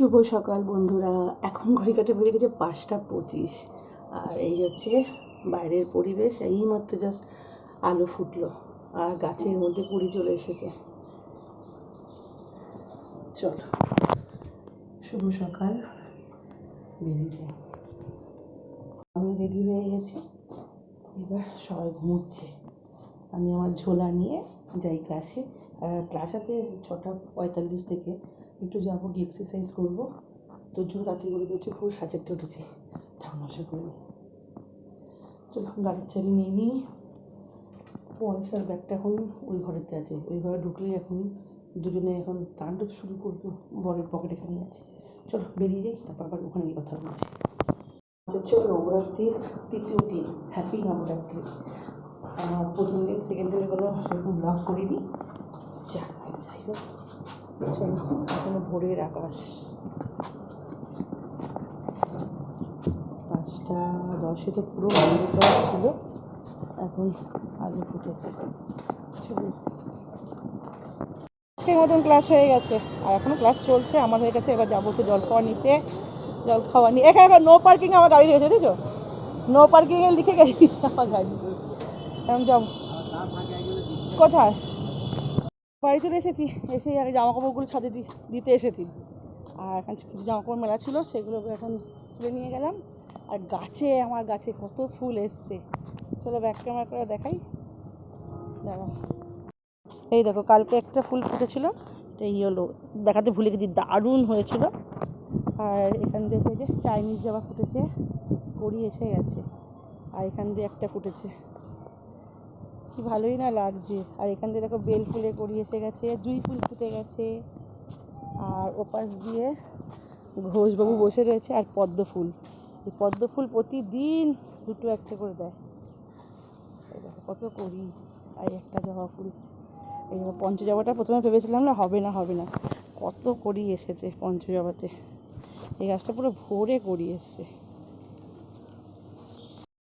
শুভ সকাল বন্ধুরা। এখন ঘড়ি কাটে বেজে গেছে পাঁচটা পঁচিশ। আর এই হচ্ছে বাইরের পরিবেশ এই মাত্র জাস্ট আলো ফুটলো আর গাছের মধ্যে কুড়ি চলে এসেছে। চল। শুভ সকাল। বেরিয়ে আমি রেডি হয়ে গেছি। এবার সবাই ঘুমোচ্ছে। আমি আমার ঝোলা নিয়ে যাই ক্লাসে ক্লাস আছে ছটা পঁয়তাল্লিশ থেকে। একটু যাব, গিয়ে এক্সারসাইজ করব। তোর জন্য তাড়াতাড়ি করে দিয়েছি খুব সাজাতে উঠেছি। ঠাকুর মশা করে নিই চলো গাড়ির চাবি নিয়ে নিই। পয়সার ব্যাগটা এখন ওই ঘরেতে আছে। ওই ঘরে ঢুকলেই এখন দুজনে এখন তাণ্ডব শুরু করব, বরের পকেট এখানে আছে। চলো, বেরিয়ে যাই, তারপর আবার ওখানে গিয়ে কথা বলছি। হচ্ছে নবরাত্রির তৃতীয় দিন। হ্যাপি নবরাত্রি। প্রথম দিন সেকেন্ড দিন কোনো সেরকম ব্লগ করিনি। যাই হোক। চলো এখনও ভোরের আকাশ। পাঁচটা দশে তো পুরো অন্ধকার ছিল, এখন আলো ফুটেছে। মতন ক্লাস হয়ে গেছে, আর এখনও ক্লাস চলছে। আমার হয়ে গেছে এবার যাব একটু জল খাওয়া নিতে। জল খাওয়া নিয়ে, এখানে এখন নো পার্কিং আমার গাড়ি রয়েছে, বুঝেছ? নো পার্কিং লিখে গেছি, আমার গাড়ি। এখন যাব। কোথায়? বাড়ি চলে এসেছি এসে আগে জামা কাপড়গুলো ছাদে দিতে এসেছি। আর এখানে কিছু জামা কাপড় মেলা ছিল সেগুলোকে এখন তুলে নিয়ে গেলাম। আর গাছে, আমার গাছে কত ফুল এসছে। চলো ব্যাক ক্যামেরা করে দেখাই। দাঁড়াও। এই দেখো, কালকে একটা ফুল ফুটেছিল এই হলো দেখাতে ভুলে গেছি, দারুণ হয়েছিল। আর এখান দিয়ে যে চাইনিজ জবা ফুটেছে কড়ি এসে গেছে। আর এখান দিয়ে একটা ফুটেছে। কি ভালোই না লাগছে। আর এখান দিয়ে দেখো বেল ফুলে কড়ি এসে গেছে, জুঁই ফুল ফুটে গেছে। আর ওপাশ দিয়ে ঘোষবাবু বসে রয়েছে আর পদ্ম ফুল। এই পদ্ম ফুল প্রতিদিন দুটো একটা করে দেয়। এই দেখো কত করি। আর একটা জবা ফুল। এই পঞ্চজবাটা প্রথমে ভেবেছিলাম না, হবে না হবে না। কত করি এসেছে পঞ্চজবাতে। এই গাছটা পুরো ভরে করি এসছে।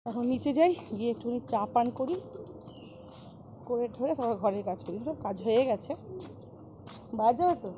এখন নিচে যাই, গিয়ে একটুখানি চা পান করি। করে ঠরে তারপর ঘরের কাজ করি। সব কাজ হয়ে গেছে। বাইরে তো